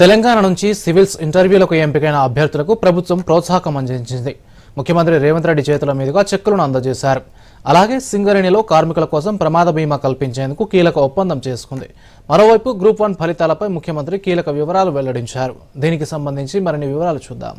తెలంగాణ నుంచి సివిల్స్ ఇంటర్వ్యూలకు ఎంపికైన అభ్యర్థులకు ప్రభుత్వం ప్రోత్సాహకం అందించింది. ముఖ్యమంత్రి రేవంత్ రెడ్డి చేతుల మీదుగా చెక్కులను అందజేశారు. అలాగే సింగరేణిలో కార్మికుల కోసం ప్రమాద బీమా కల్పించేందుకు కీలక ఒప్పందం చేసుకుంది. మరోవైపు గ్రూప్ వన్ ఫలితాలపై ముఖ్యమంత్రి కీలక వివరాలు వెల్లడించారు. దీనికి సంబంధించి మరిన్ని వివరాలు చూద్దాం.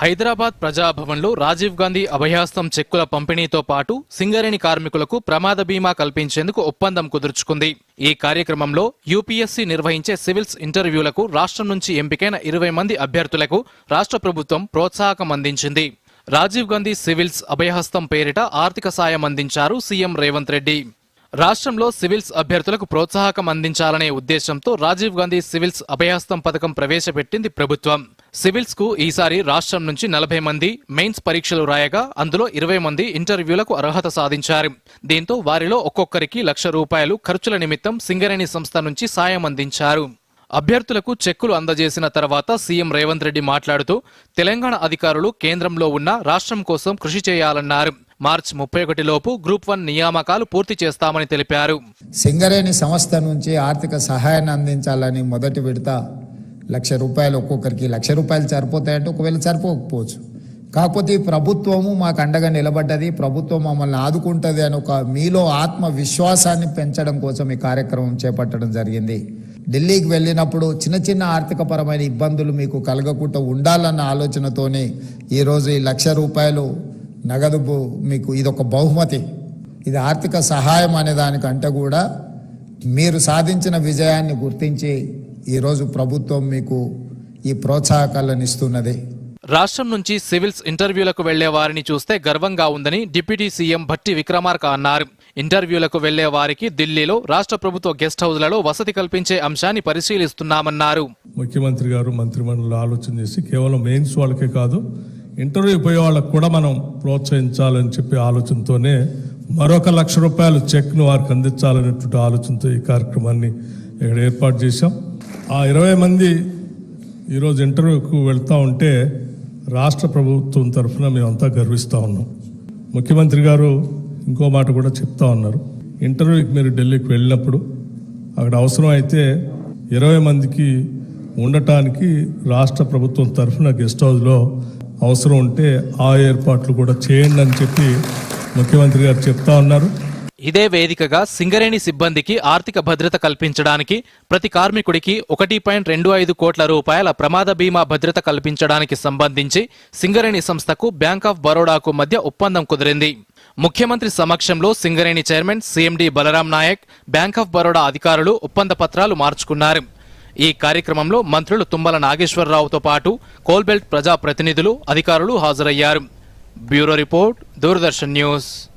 హైదరాబాద్ ప్రజాభవన్లో రాజీవ్ గాంధీ అభయాస్తం చెక్కుల పంపిణీతో పాటు సింగరేణి కార్మికులకు ప్రమాద బీమా కల్పించేందుకు ఒప్పందం కుదుర్చుకుంది. ఈ కార్యక్రమంలో యూపీఎస్సీ నిర్వహించే సివిల్స్ ఇంటర్వ్యూలకు రాష్ట్రం నుంచి ఎంపికైన ఇరవై మంది అభ్యర్థులకు రాష్ట్ర ప్రభుత్వం ప్రోత్సాహకం అందించింది. రాజీవ్ గాంధీ సివిల్స్ అభయహస్తం పేరిట ఆర్థిక సాయం అందించారు సీఎం రేవంత్ రెడ్డి. రాష్ట్రంలో సివిల్స్ అభ్యర్థులకు ప్రోత్సాహకం అందించాలనే ఉద్దేశంతో రాజీవ్ గాంధీ సివిల్స్ అభయహస్తం పథకం ప్రవేశపెట్టింది ప్రభుత్వం. సివిల్స్కు ఈసారి రాష్ట్రం నుంచి నలభై మంది మెయిన్స్ పరీక్షలు రాయగా అందులో ఇరవై మంది ఇంటర్వ్యూలకు అర్హత సాధించారు. దీంతో వారిలో ఒక్కొక్కరికి లక్ష రూపాయలు ఖర్చుల నిమిత్తం సింగరేణి సంస్థ నుంచి సాయం అందించారు. అభ్యర్థులకు చెక్కులు అందజేసిన తర్వాత సీఎం రేవంత్ రెడ్డి మాట్లాడుతూ తెలంగాణ అధికారులు కేంద్రంలో ఉన్న రాష్ట్రం కోసం కృషి చేయాలన్నారు. మార్చి ముప్పై ఒకటిలోపు గ్రూప్ వన్ నియామకాలు పూర్తి చేస్తామని తెలిపారు. సింగరేణి సంస్థ నుంచి ఆర్థిక సహాయాన్ని అందించాలని మొదటి విడత లక్ష రూపాయలు ఒక్కొక్కరికి లక్ష రూపాయలు సరిపోతాయంటే ఒకవేళ సరిపోకపోవచ్చు. కాకపోతే ఈ ప్రభుత్వము మాకు అండగా నిలబడ్డది ప్రభుత్వం మమ్మల్ని ఆదుకుంటుంది అని ఒక మీలో ఆత్మవిశ్వాసాన్ని పెంచడం కోసం ఈ కార్యక్రమం చేపట్టడం జరిగింది. ఢిల్లీకి వెళ్ళినప్పుడు చిన్న చిన్న ఆర్థికపరమైన ఇబ్బందులు మీకు కలగకుండా ఉండాలన్న ఆలోచనతోనే ఈరోజు ఈ లక్ష రూపాయలు నగదు మీకు ఇదొక బహుమతి. ఇది ఆర్థిక సహాయం అనే దానికంటే కూడా మీరు సాధించిన విజయాన్ని గుర్తించి ఈరోజు ప్రభుత్వం మీకు ఈ ప్రోత్సాహకాలను ఇస్తున్నది. రాష్ట్రం నుంచి సివిల్స్ ఇంటర్వ్యూలకు వెళ్ళే వారిని చూస్తే గర్వంగా ఉందని డిప్యూటీ సీఎం భట్టి విక్రమార్క అన్నారు. ఇంటర్వ్యూలకు వెళ్ళే వారికి ఢిల్లీలో రాష్ట్ర ప్రభుత్వ గెస్ట్ హౌస్లలో వసతి కల్పించే అంశాన్ని పరిశీలిస్తున్నామన్నారు. ముఖ్యమంత్రి గారు మంత్రిమండలి ఆలోచన చేసి కేవలం మెయిన్స్ వాళ్ళకే కాదు ఇంటర్వ్యూ పోయే వాళ్ళకు కూడా మనం ప్రోత్సహించాలని చెప్పి ఆలోచనతోనే మరొక లక్ష రూపాయలు చెక్ను వారికి అందించాలనేటువంటి ఆలోచనతో ఈ కార్యక్రమాన్ని ఇక్కడ ఏర్పాటు చేశాం. ఆ ఇరవై మంది ఈరోజు ఇంటర్వ్యూకు వెళ్తూ ఉంటే రాష్ట్ర ప్రభుత్వం తరఫున మేమంతా గర్విస్తూ ఉన్నాం. ముఖ్యమంత్రి గారు ఇంకో మాట కూడా చెప్తా ఉన్నారు. ఇంటర్వ్యూకి మీరు ఢిల్లీకి వెళ్ళినప్పుడు అక్కడ అవసరం అయితే ఇరవై మందికి ఉండటానికి రాష్ట్ర ప్రభుత్వం తరఫున గెస్ట్ హౌస్లో అవసరం ఉంటే ఆ ఏర్పాట్లు కూడా చేయండి అని చెప్పి ముఖ్యమంత్రి గారు చెప్తా ఉన్నారు. ఇదే వేదికగా సింగరేణి సిబ్బందికి ఆర్థిక భద్రత కల్పించడానికి ప్రతి కార్మికుడికి ఒకటి పాయింట్ రెండు ఐదు కోట్ల రూపాయల ప్రమాద బీమా భద్రత కల్పించడానికి సంబంధించి సింగరేణి సంస్థకు బ్యాంక్ ఆఫ్ బరోడాకు మధ్య ఒప్పందం కుదిరింది. ముఖ్యమంత్రి సమక్షంలో Singareni chairman CMD Balaram Naik bank of Baroda అధికారులు ఒప్పంద పత్రాలు మార్చుకున్నారు. ఈ కార్యక్రమంలో మంత్రులు తుమ్మల నాగేశ్వరరావుతో పాటు కోల్బెల్ట్ ప్రజా ప్రతినిధులు అధికారులు హాజరయ్యారు. Bureau report Doordarshan news.